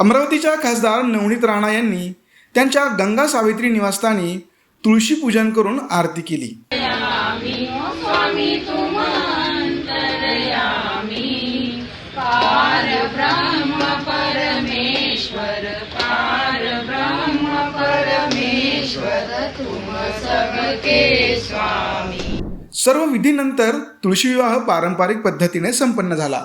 अमरावतीच्या खासदार नवनीत राणा यांनी त्यांच्या गंगा सावित्री निवासस्थानी तुळशी पूजन करून आरती केली. सर्व विधीनंतर तुळशी विवाह पारंपरिक पद्धतीने संपन्न झाला.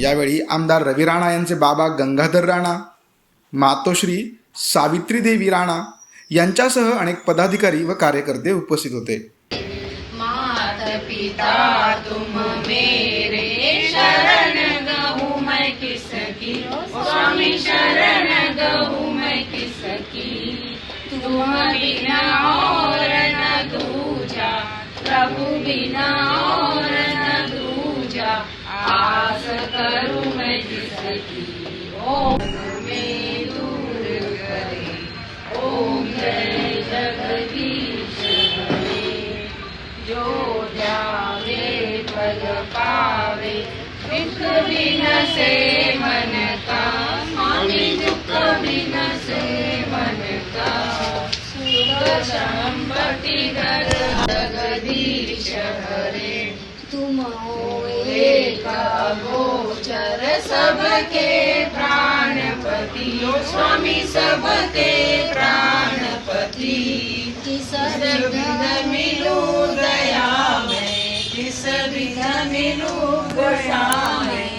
यावेळी आमदार रवी राणा यांचे बाबा गंगाधर राणा मातोश्री सावित्री देवी राणा यांच्यासह अनेक पदाधिकारी व कार्यकर्ते उपस्थित होते. मात पिता तुम मेरे शरण मैं किसकी? स्वामी शरण मैं किसकी? तुम बिना और न दूजा प्रभु बिना आस करूँ मैं ओम में दूर करे ओम जय जगदीश जो जावे पद पावे दुख से मन का स्वामी दुख से मन का सुख संपत्ति जगदीश हरे। तुम एक गोचर सबके प्राणपति स्वामी सबके प्राणपति। किस विध मिलू दया में किस विध मिलू दया